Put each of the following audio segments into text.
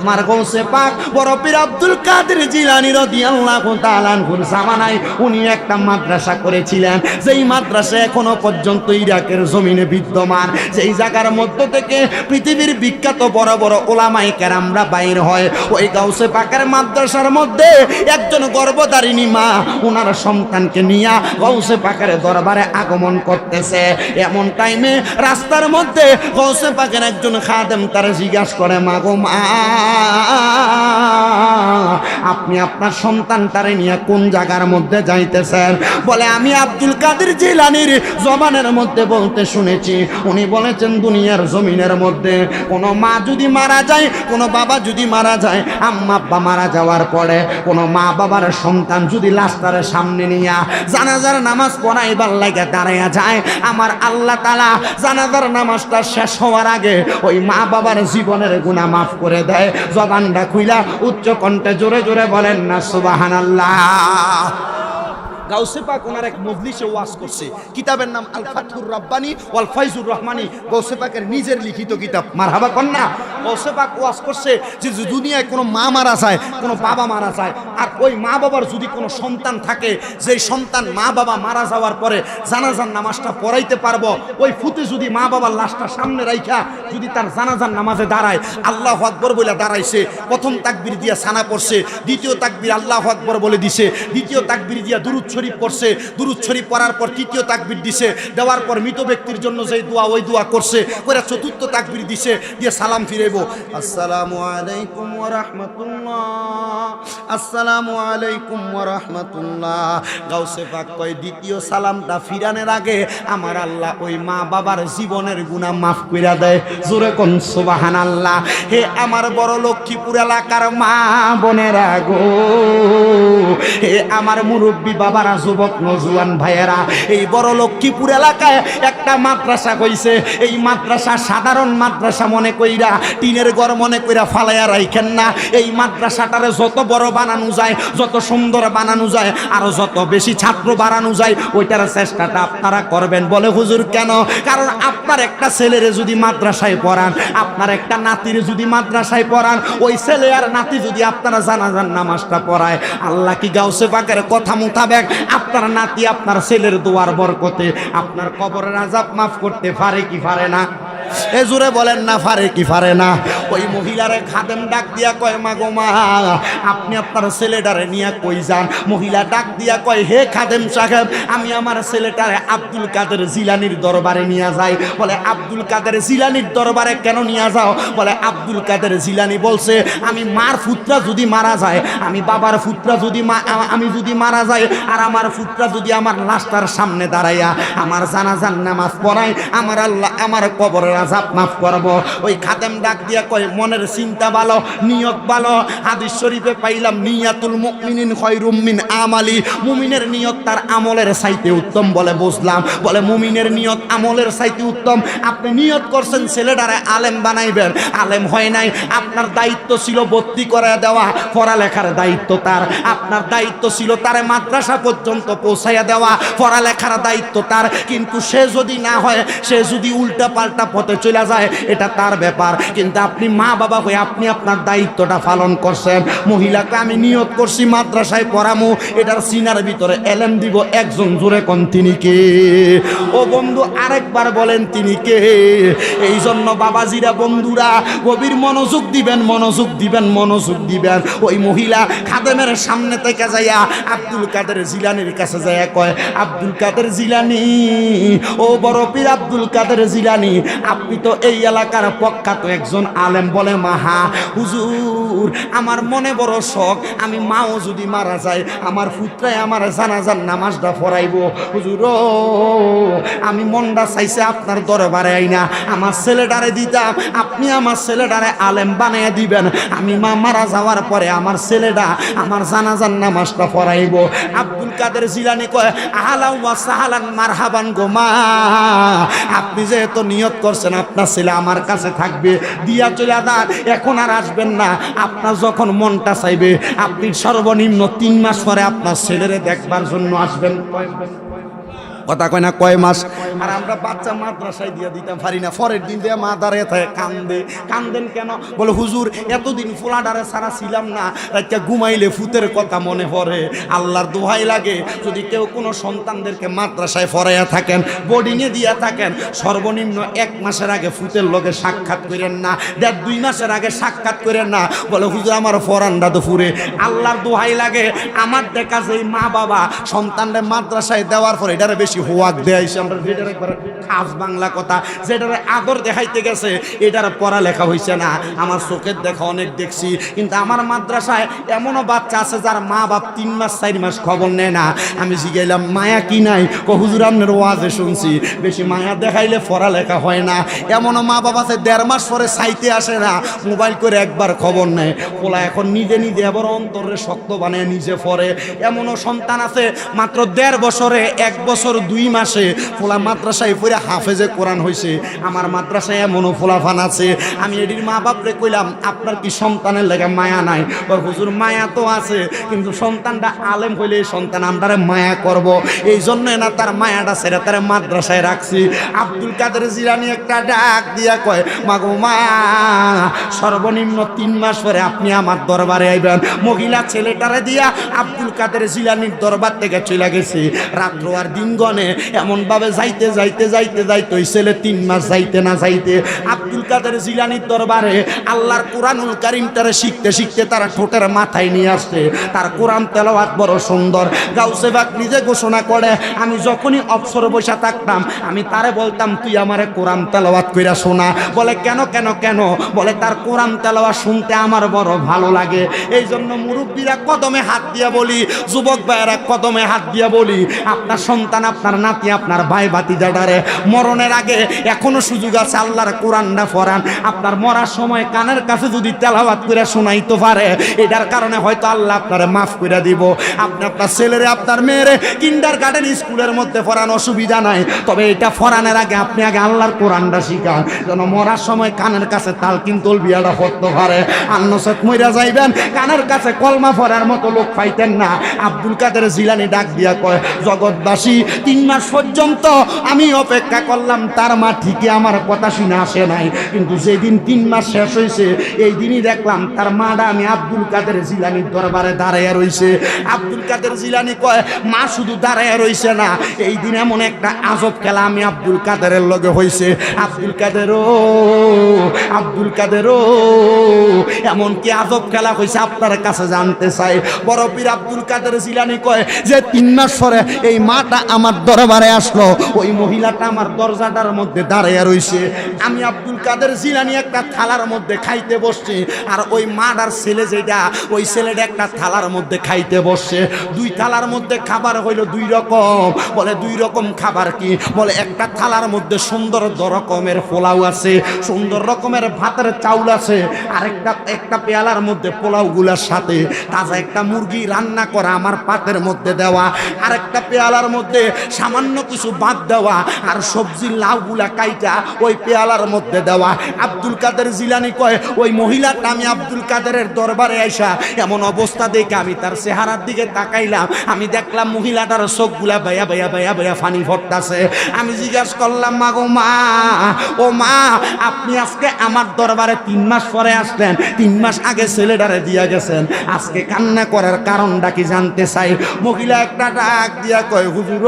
আমার গৌসে পাক বড় পীর আব্দুল কাদের জিলানি রাদিয়াল্লাহু তাআলা আনহুর জামানায় উনি একটা মাদ্রাসা করেছিলেন। যেই মাদ্রাসা এখনও পর্যন্ত ইরাকের জমিনে বিদ্যমান। সেই জায়গার মধ্য থেকে পৃথিবীর বিখ্যাত বড় বড় ওলামাই কেরামরা বাইর হয়। ওই গাউসে পাকের মাদ্রাসার মধ্যে একজন গর্ভধারিণী মা ওনার সন্তানকে নিয়ে গৌসে পাকের দরবারে আগমন করতেছে। এমন টাইমে রাস্তার মধ্যে গৌসে পাকের একজন খাদেম তার জিজ্ঞাসা করে, মাগো মা আপনি আপনার সন্তানটারে নিয়ে কোন জায়গার মধ্যে যাইতেছেন? বলে, আমি আব্দুল কাদের জিলানির জবানের মধ্যে বলতে শুনেছি। উনি বলেছেন, দুনিয়ার জমিনের মধ্যে কোনো মা যদি মারা যায়, কোনো বাবা যদি মারা যায়, আম্মা আব্বা মারা যাওয়ার পরে কোনো মা বাবার সন্তান যদি লাস্টারের সামনে নিয়ে জানাজার নামাজ পড়াইবার লাগে দাঁড়াইয়া যায়, আমার আল্লাহ তালা জানাজার নামাজটা শেষ হওয়ার আগে ওই মা বাবার জীবনের গুণা মাফ করে দেয়। জবানটা খুইলা উচ্চ কণ্ঠে জোরে জোরে বলেন না সুবাহান আল্লাহ গাউসে পাক ওনার এক মজলিসে ওয়াজ করছে। কিতাবের নাম আল ফাতহুর রাব্বানি ওয়াল ফাইজুর রহমানি। গাউসে পাকের নিজের লিখিত কিতাব। মারহাবা কন্যা, গাউসে পাক ওয়াজ করছে যে যে দুনিয়ায় কোনো মা মারা যায়, কোনো বাবা মারা যায়, আর ওই মা বাবার যদি কোনো সন্তান থাকে, যেই সন্তান মা বাবা মারা যাওয়ার পরে জানাজার নামাজটা পড়াইতে পারব, ওই ফুতে যদি মা বাবার লাশটা সামনে রাইখা, যদি তার জানাজার নামাজে দাঁড়ায়, আল্লাহ আকবর বলে দাঁড়াইছে। প্রথম তাকবির দিয়া সানা পড়ছে, দ্বিতীয় তাকবির আল্লাহ আকবর বলে দিছে, দ্বিতীয় তাকবির দিয়া দুরুদ শরীফ পড়ছে, দুরুদ শরীফ পড়ার পর তৃতীয় তাকবির দিছে, দেওয়ার পর মৃত ব্যক্তির জন্য যেই দোয়া, ওই দোয়া করছে করে চতুর্থ তাকবির দিছে, দিয়ে সালাম ফিরেব আসসালামু আলাইকুম ওয়া রাহমাতুল্লাহ। আসসালামু আলাইকুম ওয়া রাহমাতুল্লাহ। গাউসে পাক কয়, দ্বিতীয় সালামটা ফিরানের আগে আমার আল্লাহ ওই মা বাবার জীবনের গুনাহ মাফ কইরা দেয়। জোরে কোন সুবহানাল্লাহ। হে আমার বড় লক্ষ্মীপুর এলাকার মা বোনেরা গো। হে আমার মুরব্বী বাবারা যুবক নজুয়ান ভাইয়েরা, এই বড় লক্ষ্মীপুর এলাকায় একটা মাদ্রাসা কইছে। এই মাদ্রাসা সাধারণ মাদ্রাসা মনে কইরা, টিনের ঘর মনে কইরা ফালাইয়া রাইখেন না। এই মাদ্রাসাটারে যত বড় বানানো যায়, যত সুন্দর বানানো যায়, আর যত বেশি ছাত্র বাড়ানো যায়, ওইটার চেষ্টাটা আপনারা করবেন বলে হুজুর কেন? কারণ আপনার একটা ছেলের যদি মাদ্রাসায় পড়ান, আপনার একটা নাতির যদি মাদ্রাসায় পড়ান, ওই ছেলে আর নাতি যদি আপনারা জানাজান নামাজটা পড়ায়, আল্লাহ কি গাউসে পাকের কথা মোতাবেক আপনার নাতি, আপনার ছেলের দোয়ার বরকতে, আপনার কবরের আজাব মাফ করতে পারে কি পারে না? এ বলেন না পারে কি পারে না। ওই মহিলারে খাদেম ডাক দিয়া কয়, মা গো মা, আপনি আপনার ছেলেটারে নিয়ে কই যান? মহিলা ডাক দিয়া কয়, হে খাদেম সাহেব, আমি আমার ছেলেটারে আব্দুল কাদের জিলানির দরবারে নিয়ে যাই। বলে, আব্দুল কাদের জিলানির দরবারে কেন নিয়ে যাও? বলে, আব্দুল কাদের জিলানি বলছে, আমি মার ফুত্রা যদি মারা যায়, আমি বাবার ফুত্রা যদি আমি যদি মারা যায় আর আমার ফুত্রা যদি আমার লাশটার সামনে দাঁড়াইয়া আমার জানাজান নামাজ পড়ায়, আমার আল্লাহ, আমার কবরের আজাব মাফ করব। ওই খাদেম ডাক দিয়া কয়, মনের চিন্তা ভালো, নিয়ত ভালো, হাদিস শরীফে পাইলাম, নিয়াতুল মুমিনিন খয়রুম মিন আমালি। মুমিনের নিয়ত তার আমলের চাইতে উত্তম বলে বুঝলাম। বলে, মুমিনের নিয়ত আমলের চাইতে উত্তম। আপনি নিয়ত করছেন, ছেলেটারে আলেম বানাইবেন। আলেম হয় নাই, আপনার দায়িত্ব ছিল ভর্তি করে দেওয়া, পড়ালেখার দায়িত্ব তার। আপনার দায়িত্ব ছিল তারে মাদ্রাসা পর্যন্ত পৌঁছাইয়া দেওয়া, পড়ালেখার দায়িত্ব তার। কিন্তু সে যদি না হয়, সে যদি উল্টা পাল্টা পথে চলে যায়, এটা তার ব্যাপার। কিন্তু আপনি মা বাবা হয়ে আপনি আপনার দায়িত্বটা পালন করছেন। মহিলাকে আমি নিয়ত করছি, মাদ্রাসায় পড়ামো, এটার সিনার ভিতরে এলেম দিব, একজন জোরে কোন তিনি কে? ও বন্ধু, আরেকবার বলেন তিনি কে? এই জন্য বাবাজিরা, বন্ধুরা, গভীর মনোযোগ দিবেন মনোযোগ দিবেন মনোযোগ দিবেন। ওই মহিলা খাদেমের সামনে থেকে যাইয়া আব্দুল কাদের জিলানির কাছে যাইয়া কয়, আব্দুল কাদের জিলানি, ও বড় পীর আব্দুল কাদের জিলানি আপনি তো এই এলাকার প্রখ্যাত একজন আলেম বলে, মাহা, হুজুর, আমার মনে বড় শখ। আমি মাও যদি মারা যায়, আমার পুত্রায় আমার জানাজার নামাজটা পড়াইব। হুজুর আমি মনটা চাইছে আপনার দরবারে আইনা। আমার ছেলেটারে দিতাম, আপনি আমার ছেলেটারে আলেম বানিয়ে দিবেন। আমি মা মারা যাওয়ার পরে আমার ছেলেটা আমার জানাজার নামাজটা পড়াইব। আব্দুল কাদের জিলানি কয় আহালাম ওয়া সাহালান মারহাবান গো মা। আপনি যেহেতু নিয়ত করছেন আপনার ছেলে আমার কাছে থাকবে, দিয়া চলে দাঁড় এখন আর আসবেন না। আপনার যখন মনটা চাইবে, আপনি সর্বনিম্ন তিন মাস পরে আপনার ছেলেরে দেখবার জন্য আসবেন। কথা কয় না কয় মাস? আর আমরা বাচ্চা মাদ্রাসায় দিয়ে দিতাম, পারি না। পরের দিন দিয়ে মা দাঁড়িয়ে থাকে, কান্দে। কান্দেন কেন? বলে, হুজুর, এতদিন ফোলাডারে সারা ছিলাম না। রাতটা ঘুমাইলে ফুতের কথা মনে পড়ে। আল্লাহর দোহাই লাগে। যদি কেউ কোনো সন্তানদেরকে মাদ্রাসায় ফরাইয়া থাকেন বোর্ডিংয়ে দিয়া থাকেন, সর্বনিম্ন এক মাসের আগে ফুতের লগে সাক্ষাৎ করেন না। দেড় দুই মাসের আগে সাক্ষাৎ করেন না। বলে, হুজুর, আমার ফরানটা তো ফুরে আল্লাহর দোহাই লাগে। আমার দেখা যেই মা বাবা সন্তানদের মাদ্রাসায় দেওয়ার পরে এটারে বেশি হোয়াক দেয় আমরা যেটার একবার খাস বাংলা কথা, যেটার আদর দেখাইতে গেছে, এটার পড়ালেখা হয়েছে না। আমার চোখের দেখা অনেক দেখছি, কিন্তু আমার মাদ্রাসায় এমনও বাচ্চা আছে যার মা বাপ তিন মাস, চার মাস খবর নেয় না। আমি জিগাইলাম, মায়া কি নাই? কো হুজুর আপনার ওয়াজে শুনছি। বেশি মায়া দেখাইলে পড়ালেখা হয় না। এমনও মা বাবা আছে, দেড় মাস পরে সাইতে আসে না। মোবাইল করে একবার খবর নেয়। পোলা এখন নিজে নিজে আবার অন্তরে শক্ত বানায় নিজে পড়ে এমনও সন্তান আছে, মাত্র দেড় বছরে এক বছর দুই মাসে পোলা মাদ্রাসায় পড়ে হাফেজে কোরআন হয়েছে আমার মাদ্রাসায় এমনও ফোলাফান আছে। আমি এটির মা বাপরে কইলাম, আপনার কি সন্তানের লেগে মায়া নাই? ওর হুজুর, মায়া তো আছে, কিন্তু সন্তানটা আলেম হইলে সন্তান আমরা মায়া করব। এই জন্য না তার মায়াটা ছেড়ে তার মাদ্রাসায় রাখছি। আব্দুল কাদের জিলানি একটা ডাক দিয়া কয়, মাগো মা, সর্বনিম্ন তিন মাস পরে আপনি আমার দরবারে আইবেন। মহিলা ছেলেটারে দিয়া আব্দুল কাদের জিলানির দরবার থেকে চলে গেছে। রাত্র আর দিন গনে এমনভাবে যাইতে যাইতে যাইতে যাইতে ওই ছেলে তিন মাস যাইতে না যাইতে আব্দুল কাদের জিলানির দরবারে আল্লাহর কোরআনুল কারিমটারে শিখতে শিখতে তারা ঠোঁটের মাথায় নিয়ে আসছে। তার কোরআন তেলাওয়াত বড় সুন্দর। গাউসেবাক নিজে ঘোষণা করে, আমি যখনই অবসর বসে থাকতাম, আমি তারে বলতাম, তুই আমারে কোরআন তেলাওয়াত কইরা শোনা। বলে, কেন কেন কেন? বলে, তার কোরআন তেলাওয়াত শুনতে আমার বড় ভালো লাগে। এই জন্য মুরব্বীরা কদমে হাত দিয়া বলি, যুবক ভাইয়েরা কদমে হাত দিয়া বলি, আপনার সন্তান আপনার নাতি, আপনার ভাই ভাতিজাটারে মরণের আগে এখনও সুযোগ আছে আল্লাহর কোরআনটা ফরান আপনার মরার সময় কানের কাছে যদি তেলাওয়াত করে শোনাইতে পারে, এটার কারণে হয়তো আল্লাহ আপনারে মাফ করে দিব। আপনি আপনার ছেলেরে, আপনার মেয়েরে কিন্ডার গার্ডেন স্কুলের মধ্যে ফরান অসুবিধা নাই। তবে এটা ফরানের আগে আপনি আগে আল্লাহর কোরআনটা শিখান, যেন মরার সময় কানের কাছে তাল কিন্তু বিয়াটা করতে পারে আন্নসেত মইরা যাইবেন, কানের কাছে কলমা ফরার মতো লোক পাইতেন না। আব্দুল কাদের জিলানি ডাক দিয়া কয়, জগৎবাসী তিন মাস পর্যন্ত আমি অপেক্ষা করলাম, তার মা ঠিকই আমার কথা শুনে আসে নাই। কিন্তু যেদিন তিন মাস শেষ হয়েছে, এই দিনই দেখলাম তার মাটা আমি আব্দুল কাদের জিলানির দরবারে দাঁড়াইয়া রইছে। আব্দুল কাদের জিলানি কয়, মা শুধু দাঁড়াইয়া রইছে না, এই দিন এমন একটা আজব খেলা আমি আব্দুল কাদেরের লগে হইছে। আব্দুল কাদের ও আব্দুল কাদের ও এমন কি আজব খেলা হইছে আপনার কাছে জানতে চাই? বড় পীর আব্দুল কাদের জিলানি কয়, যে তিন মাস পরে এই মাটা আমার দরবারে আসলো। ওই মহিলাটা আমার দরজাটার মধ্যে দাঁড়াইয়া রইছে। আমি আব্দুল কাদের জিলানি একটা থালার মধ্যে খাইতে বসছি আর ওই মাটার ছেলে যেটা, ওই ছেলেটা একটা থালার মধ্যে খাইতে বসছে। দুই থালার মধ্যে খাবার হইল দুই রকম। বলে, দুই রকম খাবার কি? বলে, একটা থালার মধ্যে সুন্দর রকমের পোলাও আছে, সুন্দর রকমের ভাতের চাউল আছে আর একটা পেয়ালার মধ্যে পোলাও গুলার সাথে তাজা একটা মুরগি রান্না করা আমার পাতের মধ্যে দেওয়া আর একটা পেয়ালার মধ্যে সামান্য কিছু বাদ দেওয়া আর সবজির লাউগুলা কাইটা ওই পেয়ালার মধ্যে দেওয়া। আব্দুল কাদের জিলানি কয়, ওই মহিলাটা আমি আব্দুল কাদেরের দরবারে আইসা এমন অবস্থা দেখে আমি তার চেহারার দিকে তাকাইলাম। আমি দেখলাম মহিলাটার চোখগুলা বেয়া বেয়া বেয়া বেয়া ফানি ফটতাছে আমি জিজ্ঞাসা করলাম, মা গো মা, ও মা, আপনি আজকে আমার দরবারে তিন মাস পরে আসলেন। তিন মাস আগে ছেলেটারে দিয়া গেছেন। আজকে কান্না করার কারণটা কি জানতে চাই? মহিলা একটা ডাক দিয়া কয়, হুজুর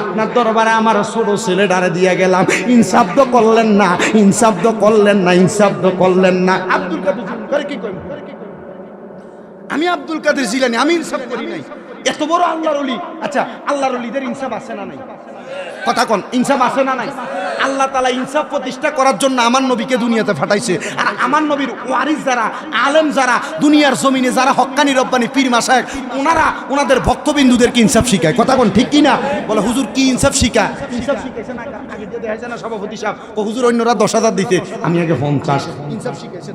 আপনার দরবারে আমার ছোট ছেলেটারে দিয়ে গেলাম। ইনসাব্দ করলেন না ইনসাব্দ করলেন না ইনসাব্দ করলেন না। আব্দুল কাদের কি? আমি আব্দুল কাদের জিলানি, আমি ইনসাফ করি নাই। এত বড় আল্লাহর অলি। আচ্ছা আল্লাহর অলিদের ইনসাফ আছে না নাই? কথা কোন ইনসাফ আছে না নাই? আল্লাহ তালা ইনসাফ প্রতিষ্ঠা করার জন্য আমার নবীকে দুনিয়াতে ফাটাইছে। আর আমার নবীর ওয়ারিস যারা আলেম যারা দুনিয়ার জমিনে যারা হক্কানি রব্বানি পীর মাসায় ওনারা ওনাদের ভক্তবিন্দুদেরকে ইনসাফ শিখায়। কথা কোন ঠিক কি না বলে হুজুর কি ইনসাফ শিখায়? ইনসাফ শিখাইছে না আগে যে দেখাইছে না সভাপতি সাহেব ও হুজুর অন্যরা দশ হাজার দিতে আমি আগে পঞ্চাশ ইনসাফ শিখাইছে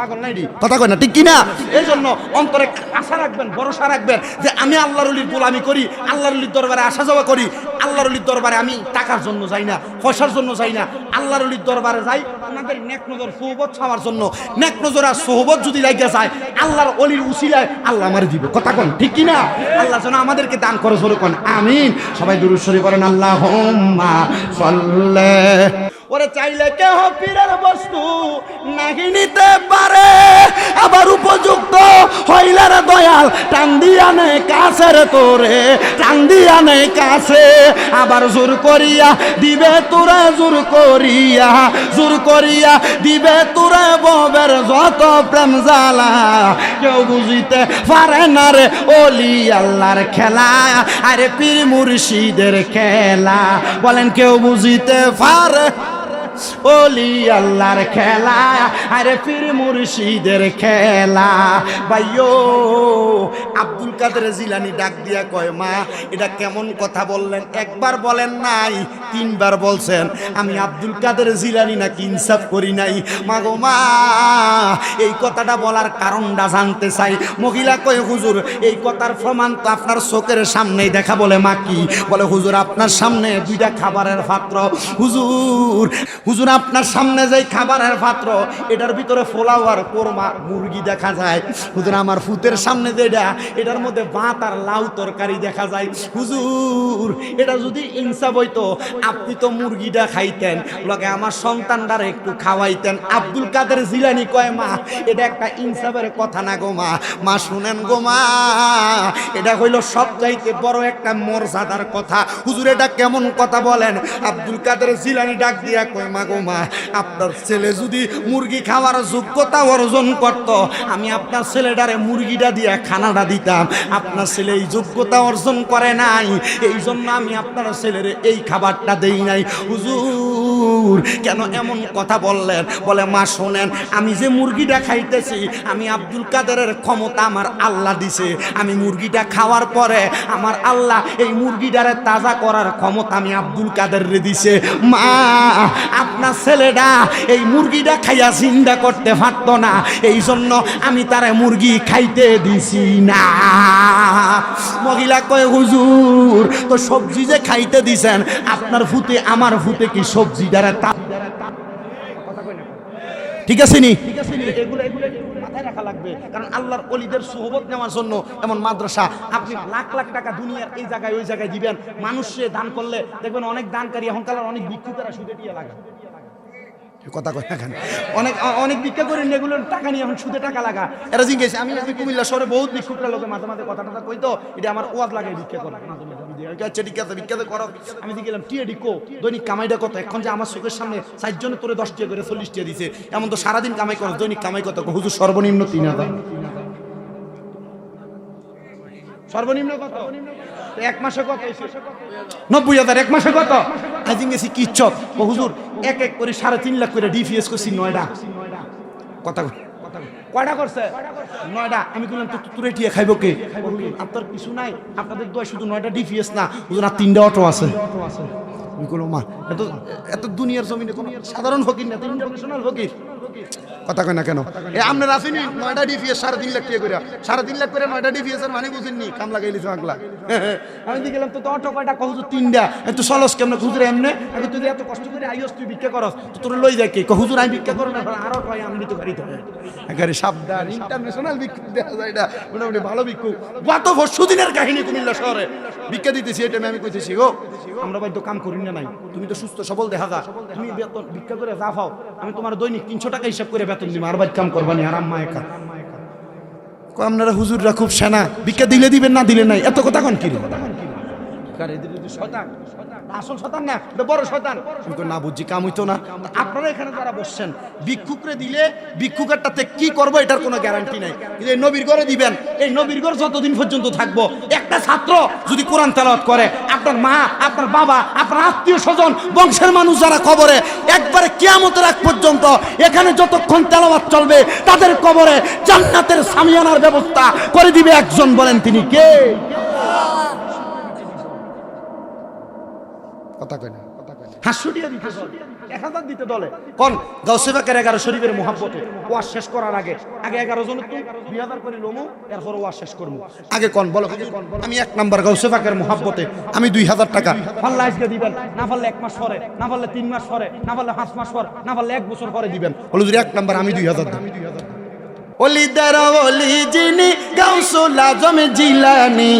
পাগল নাই কথা কয় না ঠিক কি না এই জন্য অন্তরে আশা রাখবেন ভরসা রাখবেন যে আমি আল্লাহর অলির গোলামি করি আল্লাহরুলির দরবারে আসা যাওয়া করি আল্লাহর অলির দরবারে আমি টাকার জন্য যাই না, পয়সার জন্য যাই না, আল্লাহর অলির দরবারে যাই ওনাদের নেক নজর, সোহবত ছাওয়ার জন্য। নেক নজর আর সোহবত যদি লাগিয়ে যায়, আল্লাহর অলির উচিলায় আল্লাহ আমার দিব। কথা কন, ঠিক কি না আল্লাহ যেন আমাদেরকে দান করে, জোরে কন, আমিন। সবাই দূর শরীফ করেন আল্লাহ ওরে চাইলে কেহ পীরের বস্তু নাহি নিতে পারে। আবার উপযুক্ত হইলার দয়াল, টান দিয়া নে কাছের তোরে, টান দিয়া কাছে। আবার জোর করিয়া দিবে তোরা, জোর করিয়া জোর করিয়া দিবে তোরা ববের যত প্রেম জ্বালা। কেউ বুঝিতে পারে না রে ওলি আল্লাহর খেলা, আরে পীর মুর্শিদের খেলা। বলেন কেউ বুঝিতে পারে ওলি আল্লাহর খেলা, আরে ফির মুর্শিদের খেলা। ভাইয়ো, আব্দুল কাদের জিলানি ডাক দিয়া কয়, মা, এটা কেমন কথা বললেন? একবার বলেন নাই, তিনবার বলছেন। আমি আব্দুল কাদের জিলানি নাকি ইনসাফ করি নাই? মা গো, মা, এই কথাটা বলার কারণটা জানতে চাই। মহিলা কয়, হুজুর, এই কথার প্রমাণ তো আপনার চোখের সামনেই দেখা বলে, মা কি? বলে, হুজুর, আপনার সামনে দুইটা খাবারের পাত্র। হুজুর হুজুর, আপনার সামনে যে খাবারের পাত্র, এটার ভিতরে ফোলাওয়ার কোরমা মুরগি দেখা যায়। হুজুর, আমার ফুতের সামনে যেটা, এটার মধ্যে ভাত আর লাউ তরকারি দেখা যায়। হুজুর, এটা যদি ইনসাফ হইতো, আপনি তো মুরগিটা খাইতেন, লগে আমার সন্তানটার একটু খাওয়াইতেন। আব্দুল কাদের জিলানি কয়, মা, এটা একটা ইনসাফের কথা না গো, মা। মা, শুনেন গো, মা, এটা হইল সবচাইতে বড় একটা মর্যাদার কথা। হুজুর, এটা কেমন কথা বলেন? আব্দুল কাদের জিলানি ডাক দিয়া কয়, মা আপনার ছেলে যদি মুরগি খাওয়ার যোগ্যতা অর্জন করত, আমি আপনার ছেলেটারে মুরগিটা দিয়ে খানাটা দিতাম। আপনার ছেলে এই যোগ্যতা অর্জন করে নাই এই জন্য আমি আপনার ছেলের এই খাবারটা দেই নাই। হুজুর, কেন এমন কথা বললেন? বলে, মা, শোনেন, আমি যে মুরগিটা খাইতেছি, আমি আব্দুল কাদেরের ক্ষমতা আমার আল্লাহ দিছে। আমি মুরগিটা খাওয়ার পরে আমার আল্লাহ এই মুরগিটারে তাজা করার ক্ষমতা আমি আব্দুল কাদের দিছে। মা আপনার ছেলেটা এই মুরগিটা খাইয়া চিন্তা করতে পারতো না। এই জন্য আমি তারে মুরগি খাইতে দিছি না। মহিলা কয়, হুজুর, তো সবজি যে খাইতে দিছেন, আপনার ফুতে, আমার ফুতে কি সবজি দ্বারা তা ঠিক আছে নি? এগুলো এগুলো মাথায় রাখা লাগবে। কারণ আল্লাহর অলিদের সুহবত নেওয়ার জন্য এমন মাদ্রাসা, আপনি লাখ লাখ টাকা দুনিয়ার এই জায়গায়, ওই জায়গায় দিবেন। মানুষে দান করলে, দেখবেন অনেক দানকারী, এখনকার অনেক ভিক্ষুকেরা সুদে টিয়া লাগে কথা কয় এখানে অনেক অনেক ভিক্ষা করে এগুলো টাকা নিয়ে এখন সুদে টাকা লাগা। এরা জিজ্ঞেস, আমি আমি কুমিল্লা শহরে বহুত ভিক্ষুকরা লোকে মাঝে মাঝে কথা টথা কইতো এটা আমার ওয়াজ লাগে ভিক্ষা করে। আচ্ছা দৈনিক কত? এখন যে আমার সামনে দশ টিয়া করে চল্লিশ টিয়া দিছে, এমন তো সারাদিন কামাই দৈনিক কামাই কত? সর্বনিম্ন সর্বনিম্ন এক মাসে এক মাসে কত? গেছি কিচ্ছক ও হুজুর এক এক করে সাড়ে তিন লাখ করে ডিফিএস করছি নয়ডা। কথা। কয়টা করছে? নয়টা আমি বললাম তো তুরে টিয়া খাইব কে? আপনার কিছু নাই। আপনাদের দোয়া শুধু নয়টা ডিপিএস না আর তিনটা অটো আছে। আমি মা এত এত দুনিয়ার জমিনে কোনো সাধারণ ফকির না ইন্টারন্যাশনাল ফকির। কথা কয় না কেন? এ আপনার আসেনি নয়টা ডিপিএস সাড়ে তিন লাখ টাকা করে সাড়ে তিন লাখ করে নয়টা ডিপিএস এর মানে বুঝেননি কাম লাগাই লিছে আগলা আমি দিয়ে গেলাম তো তো অটো কয়টা? কহুজুর তিনটা। একটু সলস কেমন হুজুর এমনে? আমি তুই এত কষ্ট করে আইস তুই ভিক্ষা করস। তো তোর লই যায় কে? কয়, হুজুর আমি ভিক্ষা করো না আরও কয় আমি তো গাড়ি তো একেবারে সাবধান। ইন্টারন্যাশনাল ভিক্ষুক দেখা যায় এটা মোটামুটি ভালো ভিক্ষুক গত পরশু দিনের কাহিনী কুমিল্লা শহরে। ভিক্ষা দিতেছি এটা আমি কইতেছি গো আমরা ভাই তো কাম করি না নাই। তুমি তো সুস্থ সবল দেখা যা। তুমি বেতন ভিক্ষা করে যা পাও। আমি তোমার দৈনিক তিনশো টাকা হিসাব করে বেতন দিবে, আর কাম করবানি আর আম্মা একা আপনারা হুজুররা খুব সেনা, ভিক্ষা দিলে দিবেন, না দিলে নাই এত কথা কন কি রে? এখানে বসছেন দিলে কি এটার কোনো গ্যারান্টি নাই। দিবেন, এই নবীর যতদিন পর্যন্ত থাকব, একটা ছাত্র যদি কোরআন তেলাওয়াত করে, আপনার মা, আপনার বাবা, আপনার আত্মীয় স্বজন, বংশের মানুষ যারা কবরে, একবারে কিয়ামতের আগ পর্যন্ত এখানে যতক্ষণ তেলাওয়াত চলবে, তাদের কবরে জান্নাতের সামিয়ানার ব্যবস্থা করে দিবে একজন বলেন তিনি কে? কথা কয় না এক হাজার দিতে দলে কোন? গাউসে এগারো শরীফের মহাব্বতে। ওয়াজ শেষ করার আগে আগে এগারো জন তুই দুই হাজার করে লমু এরপর ওয়াজ শেষ করব। আগে কোন? বলো। আমি এক নাম্বার মহাব্বতে আমি দুই হাজার টাকা। পারলে আজকে দিবেন না পারলে এক মাস পরে না পারলে তিন মাস পরে না পারলে পাঁচ মাস পর না পারলে এক বছর পরে দিবেন। এক নাম্বার আমি দুই হাজার দুই অলিদার অলি যিনি গাউসুল আজম জিলানি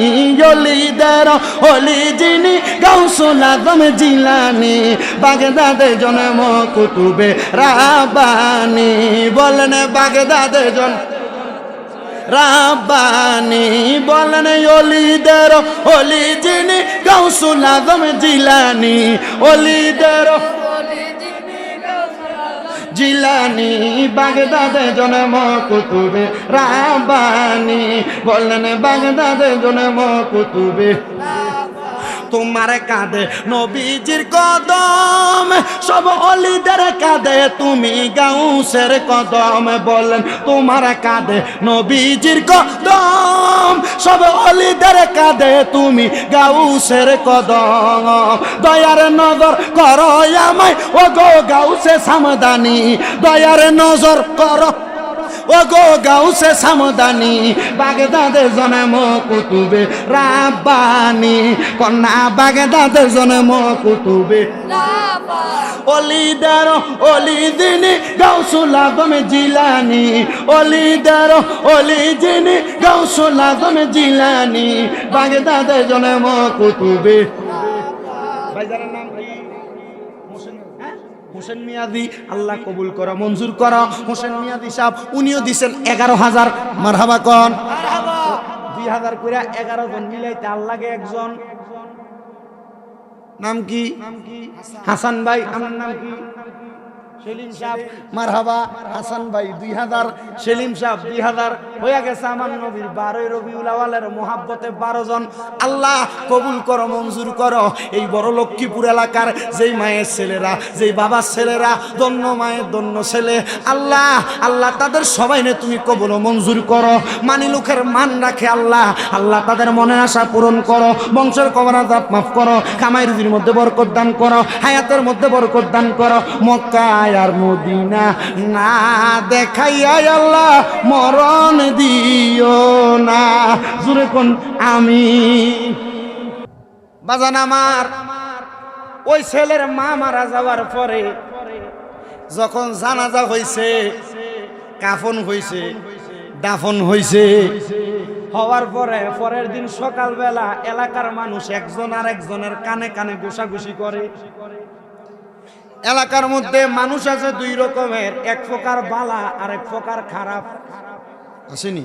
অলিদার অলি যিনি গাউসুল আজম জিলানি, বাগদাদে জন্ম কুতুবে রাবানি বলেন বাগদাদে জন রাব্বানি, বলেন অলিদের অলি যিনি গাউসুল আজম জিলানি অলিদের জিলানি বাগদাদে জন্ম কুতুবে রাবানি বললেন বাগদাদে জন্ম কুতুবে। তোমার কাঁদে নবীজির কদম। সব অলিদের কাঁদে তুমি গাউসের কদম বলেন, তোমার কাঁদে নবীজির কদম। সব অলিদের কাঁদে তুমি গাউসের কদম। দয়ার নজর করো আমায় ও গো গাউসে সামদানি। দয়ার নজর করো ও গো গাউসে সামদানি বাগদাদে জন্ম কুতুবে রাব্বানি। কন্যা বাগদাদে জন্ম কুতুবে অলিদার, অলিদিনী গাউসুল আদম জিলানি। অলিদার, অলিদিনী গাউসুল আদম জিলানি। বাগদাদে জন্ম কুতুবে ভাইজানের নাম হোসেন মিয়াদি আল্লাহ কবুল করো মঞ্জুর করো। হোসেন মিয়াদি সাহেব উনিও দিছেন এগারো হাজার। মারহাবা কন। দুই হাজার করে এগারো জন মিলাইতে আল্লাহকে একজন। নাম কি? হাসান ভাই আমার নাম কি? সেলিম সাহেব, মারহাবা, হাসান ভাই দুই হাজার, সেলিম সাহেব দুই হাজার। হয়ে গেছে আমার নবীর বারোই রবিউল আওয়ালের মোহাব্বতে বারো জন। আল্লাহ কবুল করো, মঞ্জুর করো। এই বড় লক্ষ্মীপুর এলাকার যেই মায়ের ছেলেরা, যেই বাবার ছেলেরা দন্য মায়ের দন্য ছেলে। আল্লাহ আল্লাহ তাদের সবাই নে তুমি কবুল মঞ্জুর করো। মানি লোকের মান রাখে আল্লাহ। আল্লাহ তাদের মনের আশা পূরণ করো। বংশের কবরা জাপ মাফ করো। কামাই রুজির মধ্যে বরকত দান করো। হায়াতের মধ্যে বরকত করো। মক্কায় আর মদিনা না দেখাইয়া আল্লাহ মরণ দিও না। জুরে কোন আমি। বাজান আমার, ওই ছেলের মা মারা যাওয়ার পরে যখন জানাজা হয়েছে কাফন হয়েছে দাফন হয়েছে হওয়ার পরে পরের দিন সকালবেলা এলাকার মানুষ একজন আর একজনের কানে কানে ঘুষাঘুষি করে। এলাকার মধ্যে মানুষ আছে দুই রকমের, এক প্রকার বালা আর এক প্রকার খারাপ। আসেনি?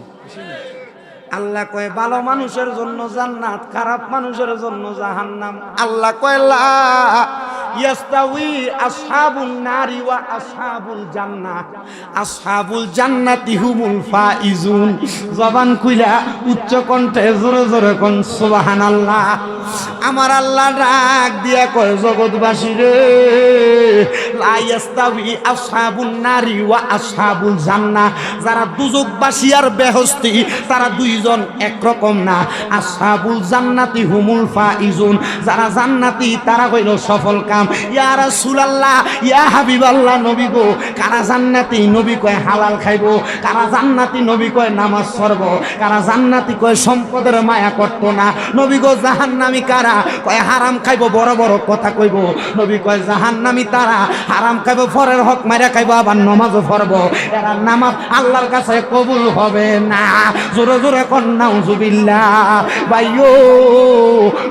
আল্লাহ কয় ভালো মানুষের জন্য জান্নাত, খারাপ মানুষের জন্য জাহান্নাম। আল্লাহ কয়, লা ইয়াস্তাউই আসহাবুন নারি ওয়া আসহাবুল জান্নাহ। আসহাবুল জান্নাতি হুমুল ফাইজুন। জবান খুইলা উচ্চ কণ্ঠে জোরে জোরে কোন, সুবহানাল্লাহ। আমার আল্লাহ ডাক দিয়া কয়, জগৎবাসী রে, লা ইয়াস্তাউই আসহাবুন নারি ওয়া আসহাবুল জান্নাহ। যারা দুজকবাসী আর বেহস্তি, তারা দুইজন একরকম না। আসহাবুল জান্নাতি হুমুল ফাইজুন। যারা জান্নাতি, তারা কইল সফল কাম। ইয়া রাসূলুল্লাহ, ইয়া হাবিবাল্লাহ, নবী গো, কারা জান্নাতি, নবী কয় হালাল খাইবো। কারা জান্নাতি, নবী কয় নামাজ পড়ব কারা জান্নাতি কয় সম্পদের মায়া করতো না। নবী গো, জাহান্নামী কারা? কয়, হারাম খাইবো, বড় বড় কথা কইব। নবী কয়, জাহান্নামী তারা, হারাম খাইবো, ফরের হক মারা খাইবো, আবার নমাজও পড়ব। এরা নামাজ আল্লাহর কাছে কবুল হবে না। জোরে জোরে কন্যা উজুবিল্লাহ ভাইও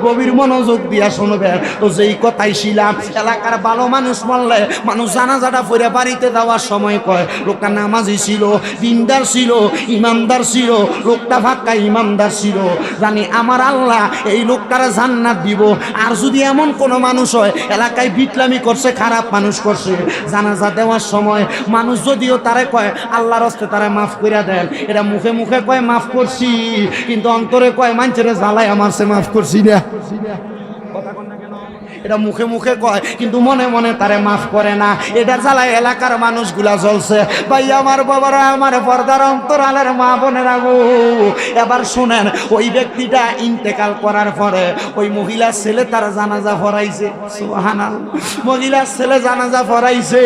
গভীর মনোযোগ দিয়া শুনবে তো যেই কথাই ছিলাম এলাকার ভালো মানুষ মরলে মানুষ জানাজাটা পরে বাড়িতে যাওয়ার সময় কয়, লোকটা নামাজি ছিল, দিনদার ছিল, ইমামদার ছিল, লোকটা ফাঁকা ইমামদার ছিল। জানি আমার আল্লাহ এই লোকটারা জান্নাত দিব। আর যদি এমন কোনো মানুষ হয়, এলাকায় বিটলামি করছে, খারাপ মানুষ করছে। জানাজা দেওয়ার সময় মানুষ যদিও তারে কয় আল্লাহ হস্তে তারা মাফ করিয়া দেন। এটা মুখে মুখে কয়, মাফ করছি। কিন্তু অন্তরে কয় মানুষের জ্বালায় আমার সে মাফ করছি না। এটা মুখে মুখে কয়, কিন্তু মনে মনে তারে মাফ করে না। এটা জ্বালায় এলাকার মানুষগুলা জ্বলছে। ভাই, আমার বাবারা আমার পর্দার অন্তরালের মা বোনেরা গো। এবার শুনেন, ওই ব্যক্তিটা ইন্তেকাল করার পরে ওই মহিলার ছেলে তার জানাজা ফরাইছে। সুবহানাল্লাহ। মহিলার ছেলে জানাজা ফরাইছে।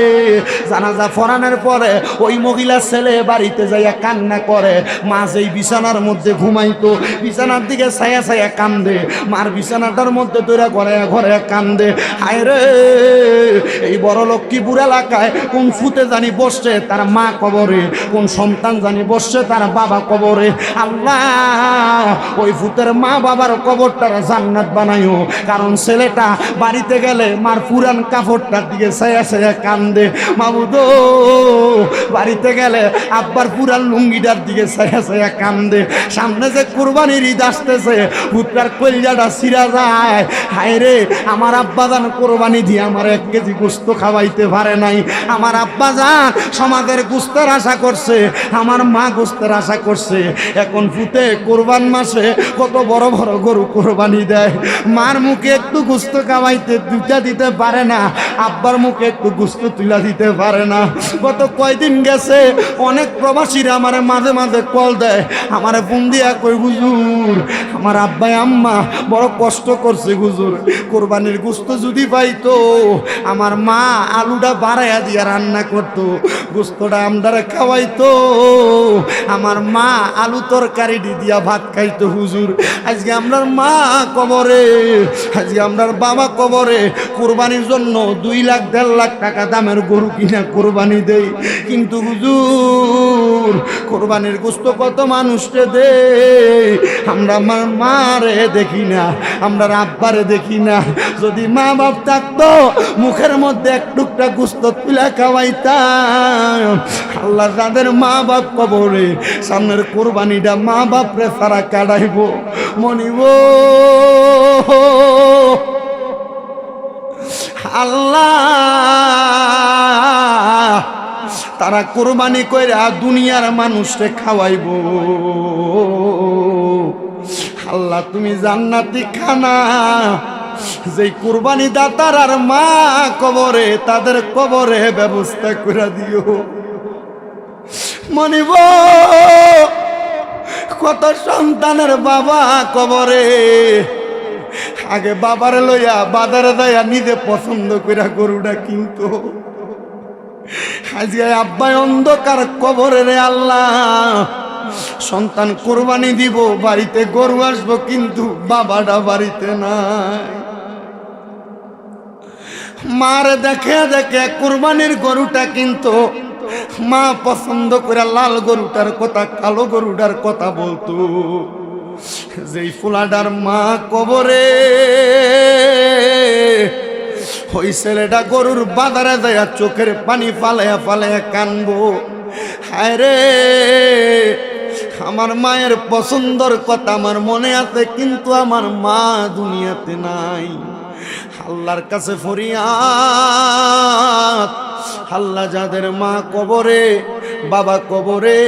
জানাজা ফরানোর পরে ওই মহিলার ছেলে বাড়িতে যাইয়া কান্না করে। মা যেই বিছানার মধ্যে ঘুমাইতো, বিছানার দিকে ছায়া ছায়া কান্দে। মার বিছানাটার মধ্যে তোরা ঘরে ঘরে কান্দে। হায় রে, এই বড় লক্ষ্মীপুর এলাকায়? কোন ফুতে জানি বসছে তার মা কবরে, কোন সন্তান জানি বসছে তার বাবা কবরে। আল্লাহ, ওই ফুতের মা বাবার কবরটার জান্নাত বানাইও। কারণ ছেলেটা বাড়িতে গেলে মার পুরান কাপড়টার দিকে ছায়া ছায়া কান্দে। মামুদ, বাড়িতে গেলে আব্বার পুরান লুঙ্গিটার দিকে ছায়া ছায়া কান্দে। সামনে যে কোরবানির ঈদ আসতেছে পুত্রার কলিজাটা সিরা যায়। হায় রে, আমার আব্বা জান কোরবানি দিয়ে আমার এক কেজি গুস্ত খাওয়াইতে পারে নাই। আমার আব্বা জান সমাজের গুস্তের আশা করছে, আমার মা গুস্তের আশা করছে। এখন ফুতে কোরবান মাসে কত বড় বড় গরু কোরবানি দেয়। মার মুখে একটু গুস্ত খাওয়াইতে দুটা দিতে পারে না, আব্বার মুখে একটু গুস্ত তুলা দিতে পারে না। গত কয়দিন গেছে, অনেক প্রবাসীরা আমার মাঝে মাঝে কল দেয়, আমার ফোন কই হুজুর, আমার আব্বাই, আম্মা, বড় কষ্ট করছে হুজুর, কোরবানির গুস্ত যদি পাইতো, আমার মা আলুটা বাড়াইয়া দিয়া রান্না করতো, গুস্তটা আমদারে খাওয়াইতো। আমার মা আলু তরকারি দিয়া ভাত খাইতো হুজুর। আজকে আমরার মা কবরে, আজকে আমরার বাবা কবরে, কোরবানির জন্য দুই লাখ, দেড় লাখ টাকা দামের গরু কিনা কোরবানি দেই। কিন্তু হুজুর, কোরবানির গোস্ত কত মানুষকে দে আমরা আমার মারে দেখি না, আমরা আব্বারে দেখি না। যদি মা বাপ থাকতো, মুখের মধ্যে এক টুকটা গুস্ত তুলে খাওয়াইতাম। আল্লাহ তাদের মা বাপ কবরে, সামনের কোরবানিটা মা বাপরে সারা কাটাইব। মনিব, আল্লাহ, তারা কোরবানি কইরা দুনিয়ার মানুষকে খাওয়াইব। আল্লাহ, তুমি জান্নাতি খানা। যেই কুরবানি দাতার আর মা কবরে, তাদের কবরে ব্যবস্থা করে দিও। মনিব, কত সন্তানের বাবা কবরে। আগে বাবারে লইয়া বাজারে যাইয়া নিজে পছন্দ কইরা গরুটা কিন্তু। আজকে আব্বাই অন্ধকার কবরে রে আল্লাহ। সন্তান কোরবানি দিব, বাড়িতে গরু আসব কিন্তু বাবাটা বাড়িতে নাই। মার দেখে দেখে কোরবানির গরুটা কিন্তু মা পছন্দ করে লাল গরুটার কথা, কালো গরুটার কথা বলতো। যেই ফুলাডার মা কবরে ওই ছেলেটা গরুর বাজারে যায় চোখের পানি ফালাইয়া ফালাইয়া কানবো। হায় রে! আমার মায়ের পছন্দর কথা আমার মনে আছে, কিন্তু আমার মা দুনিয়াতে নাই। আল্লাহর কাছে ফরিয়াদ, আল্লাহ যাদের মা কবরে, বাবা কবরে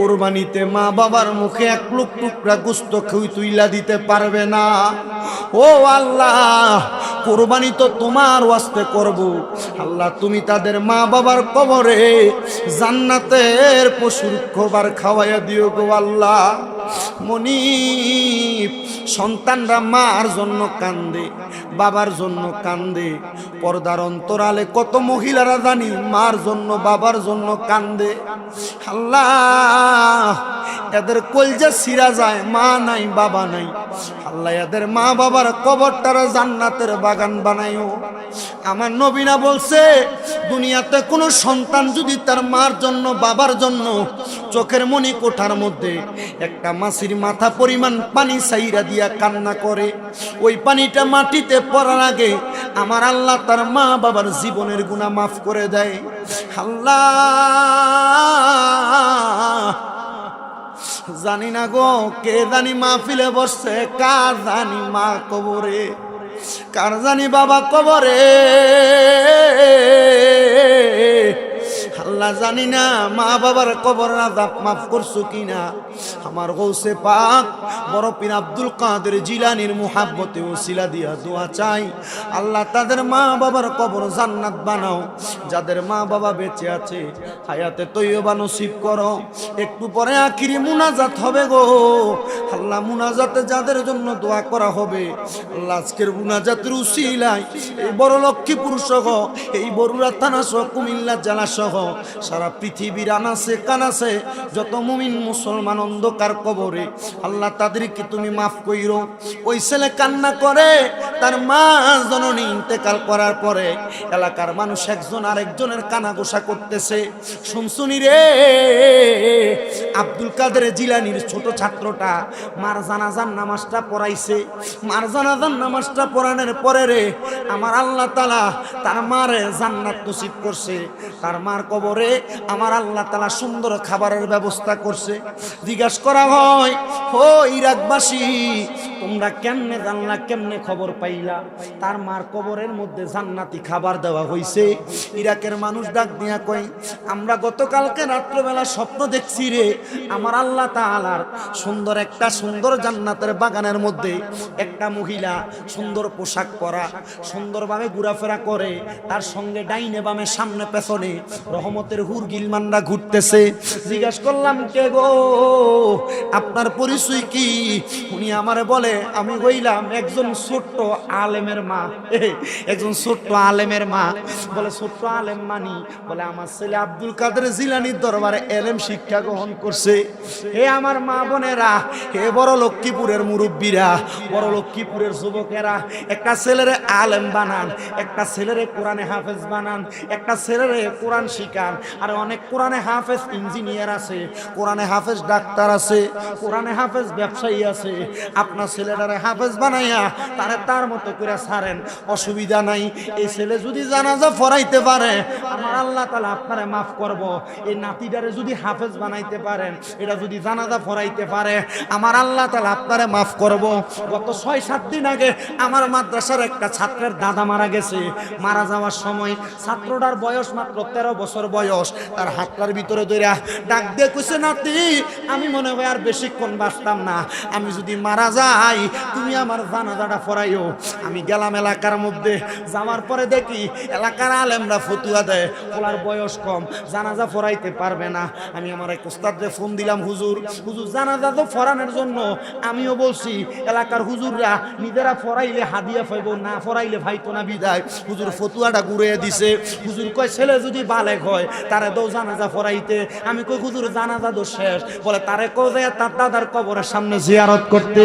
কোরবানিতে মা বাবার মুখে এক লুক টুকরা গুস্ত খুই তুইলা দিতে পারবে না। ও আল্লাহ, কোরবানি তো তোমার ওয়াস্তে করব। আল্লাহ, তুমি তাদের মা বাবার কবরে জান্নাতের পশুর খোবার খাওয়াইয়া দিও গো আল্লাহ। মনিপ সন্তানরা মার জন্য কান্দে, বাবার জন্য কান্দে। পর্দার অন্তরালে কত মহিলারা জানি মার জন্য, বাবার জন্য কান্দে। আল্লাহ এদের কলজা সিরা যায়, মা নাই, বাবা নাই। আল্লাহ এদের মা বাবার কবরটারা জান্নাতের বাগান বানাইও আমার নবীনা বলছে, দুনিয়াতে কোনো সন্তান যদি তার মার জন্য, বাবার জন্য, চোখের মনি কোঠার মধ্যে একটা মাসির মাথা পরিমাণ পানি সাইরা দিয়া কান্না করে, ওই পানিটা মাটিতে পড়ার আগে আমার আল্লাহ তার মা বাবার জীবনের গুণা মাফ করে দেয়। আল্লাহ জানি না গো, কে জানি মা ফিলে বসছে, কার জানি মা কবরে, কার জানি বাবা কবরে। আল্লাহ জানি না, মা বাবার কবর আজাব মাফ করছ কিনা? আমার গৌসে পাক, বড় পীর আব্দুল কাদের জিলানির মুহাব্বতে ওসিলা দিয়া দোয়া চাই। আল্লাহ তাদের মা বাবার কবর জান্নাত বানাও। যাদের মা বাবা বেঁচে আছে, হায়াতে তৈয়বা নসিব করো। একটু পরে আখিরি মুনাজাত হবে গো। আল্লাহ মুনাজাতে যাদের জন্য দোয়া করা হবে, আল্লাহ আজকের মুনাজাতের উসিলায় এই বড় লক্ষ্মীপুর সহ, এই বরুড়া থানা সহ, কুমিল্লা জেলা সহ সারা পৃথিবীর আনাসে, কানাসে, যত মুমিন মুসলমান অন্ধকার কবরে, আল্লাহ তাদেরকে তুমি মাফ কইরো। ওই ছেলে কান্না করে, তার মা জননী ইন্তেকাল করার পরে এলাকার মানুষ একজন আরেকজনের কানা গোসা করতেছে। শুনশুনি রে? আব্দুল কাদের জিলানির ছোট ছাত্রটা মার জানাজান নামাজটা পড়াইছে। মার জানাজান নামাজটা পড়ানোর পরে রে, আমার আল্লাহ তালা তার মারে জান্নাত নসিব করছে। তার মার কবরে আমার আল্লাহ তালা সুন্দর খাবারের ব্যবস্থা করছে। জিজ্ঞাসা করা হয় ও ইরাকবাসী তোমরা কেমনে জানলা, কেমনে খবর পাইলা? তার মার কবরের মধ্যে জান্নাতি খাবার দেওয়া হইছে। ইরাকের মানুষ ডাক দিয়া কই আমরা গতকালকে রাত্রবেলা স্বপ্ন দেখছি রে, আমার আল্লাহ তাআলার সুন্দর একটা সুন্দর জান্নাতের বাগানের মধ্যে একটা মহিলা সুন্দর পোশাক পরা, সুন্দরভাবে ঘোরাফেরা করে, তার সঙ্গে ডাইনে বামে সামনে পেছনে রহমতের হুর গিলমানরা ঘুরতেছে। জিজ্ঞাস করলাম, কে গো? আপনার পরিচয় কি? উনি আমারে বলে আমি হইলাম একজন ছোট্ট আলেমের মা। একজন ছোট্ট আলেমের মা। বলে, ছোট্ট আলেম মানি? বলে, আমার ছেলে আব্দুল কাদের জিলানির দরবারে এলেম শিক্ষা গ্রহণ করছে। হে আমার মা বোনেরা, হে বড় লক্ষ্মীপুরের মুরব্বীরা, বড় লক্ষ্মীপুরের যুবকেরা, একটা ছেলেরে আলেম বানান, একটা ছেলেরে কোরআনে হাফেজ বানান, একটা ছেলেরে কোরআন শিকান আর, অনেক কোরআনে হাফেজ ইঞ্জিনিয়ার আছে, কোরআনে হাফেজ ডাক্তার আছে, কোরআনে হাফেজ ব্যবসায়ী আছে। আপনার ছেলেটারে হাফেজ বানাইয়া তারে তার মতো করে ছাড়েন, অসুবিধা নাই। এই ছেলে যদি জানাজা ফরাইতে পারে, আমার আল্লাহ তালা আপনারে মাফ করব। এই নাতিটারে যদি হাফেজ বানাইতে পারেন, এটা যদি জানাজা ফরাইতে পারে, আমার আল্লাহ তালা আপনারে মাফ করব। গত ছয় সাত দিন আগে আমার মাদ্রাসার একটা ছাত্রের দাদা মারা গেছে। মারা যাওয়ার সময় ছাত্রটার বয়স মাত্র তেরো বছর বয়স। তার হাতটার ভিতরে ধরে ডাক দিয়ে কইছে, নাতি, আমি মনে হয় আর বেশিক্ষণ বাঁচতাম না। আমি যদি মারা যাই তুমি আমার জানাজাটা ফরাইও আমি গেলাম এলাকার মধ্যে, যাওয়ার পরে দেখি এলাকার আলেমরা ফতুয়া দেয় ওনার বয়স কম, জানাজা ফরাইতে পারবে না। আমি আমার এক ওস্তাদরে ফোন দিলাম, হুজুর হুজুর, জানাজা তো ফরানোর জন্য। আমিও বলছি, এলাকার হুজুররা নিজেরা ফরাইলে হাদিয়া ফাইব না ফরাইলে ভাইতো না বিদায়। হুজুর ফতুয়াটা ঘুরিয়ে দিছে। হুজুর কয়, ছেলে যদি বালেক হয়, তারে দৌ জানাজা ফরাইতে আমি কই, হুজুর, জানাজা তো শেষ। বলে, তারে কো যায় তার দাদার কবরের সামনে জিয়ারত করতে।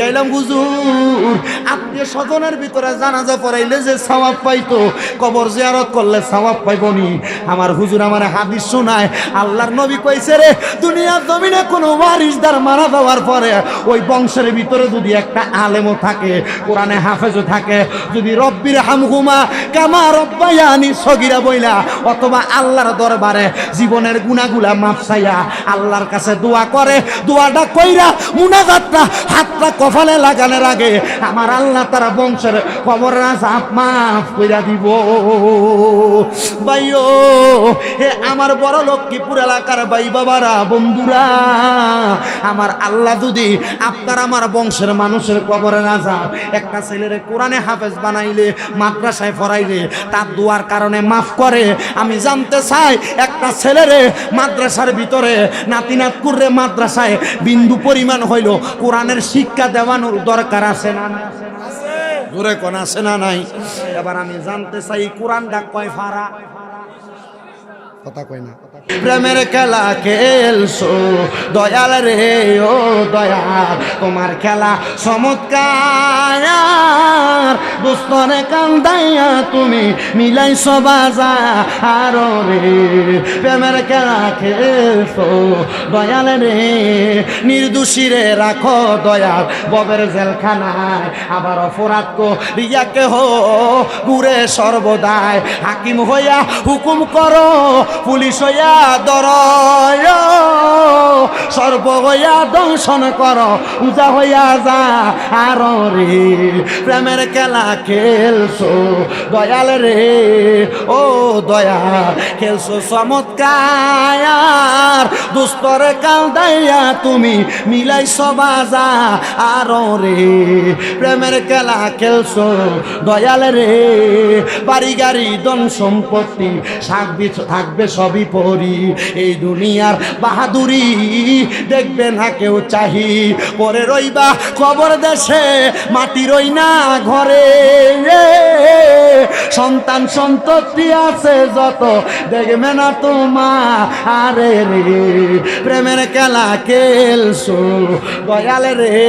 জিগাইলাম হুজুর। আপনি স্বজনের ভিতরে জানাজা পড়াইলে যে সওয়াব পাইতো, কবর জিয়ারত করলে সওয়াব পাইবনি। আমার হুজুর আমার হাদিস শোনায়, আল্লাহর নবী কইছে রে, দুনিয়ার জমিনে কোনো ওয়ারিসদার মারা যাওয়ার পরে ওই বংশের ভিতরে যদি একটা আলেমও থাকে, কোরআনে হাফেজও থাকে, যদি রব্বির হামহুমা কামা রব্বায়ানি সগিরা বইলা, অথবা আল্লাহর দরবারে জীবনের গুনাহগুলা মাফ চাইয়া আল্লাহর কাছে দোয়া করে, দোয়াটা কইরা মুনাজাতটা, হাতটা কপালে লাগানোর আগে আমার আল্লাহ তারা বংশের খবর আপ মাফ কইরা দিব। ভাইও হে আমার বড় লক্ষ্মীপুর এলাকার ভাই বাবারা, বন্ধুরা, আমার আল্লাহ যদি আপনার আমার বংশের মানুষের কবরে না একটা ছেলেরে কোরআনে হাফেজ বানাইলে, মাদ্রাসায় পড়াইলে, তার দোয়ার কারণে মাফ করে, আমি জানতে চাই একটা ছেলেরে মাদ্রাসার ভিতরে নাতিনাত করে মাদ্রাসায় বিন্দু পরিমাণ হইল কোরআনের শিক্ষা দেওয়ানোর দরকার আছে না আছে। জোরে কোন আছে না নাই? এবার আমি জানতে চাই কোরআনটা কয় ফারা কথা কয় না। প্রেমের খেলা খেলছো দয়াল রে ও দয়াল, তোমার খেলা চমৎকার। দোস্তরে কান্দাইয়া তুমি মিলাইছো বাজার রে। প্রেমের খেলা খেলছো দয়াল রে নির্দোষী রে রাখো দয়াল। ববের জেলখানায় আবার অপরাধ কো রিয়াকে হো ঘুরে সর্বদাই হাকিম হইয়া হুকুম করো পুলিশ হইয়া দর সর্ব হইয়া দংশন কর, উজা হইয়া যা আর রে। প্রেমের খেলা খেলছো, দয়াল রে। ও দয়া খেলছো চমৎকার। দুস্তরে কাল দাইয়া তুমি মিলাইছো বাজা আর রে। প্রেমের খেলা খেলছো, দয়াল রে। বাড়ি গাড়ি, ধন সম্পত্তি থাকবে থাকবে সবই পরি। এই দুনিয়ার বাহাদুরি দেখবে না কেউ চাহি। পরে রইবা কবর দেশে, মাটি রই না ঘরে। সন্তান সন্ততি আছে যত, দেখবে না তোমা আরে রে। প্রেমের খেলা খেলছো, দয়াল রে।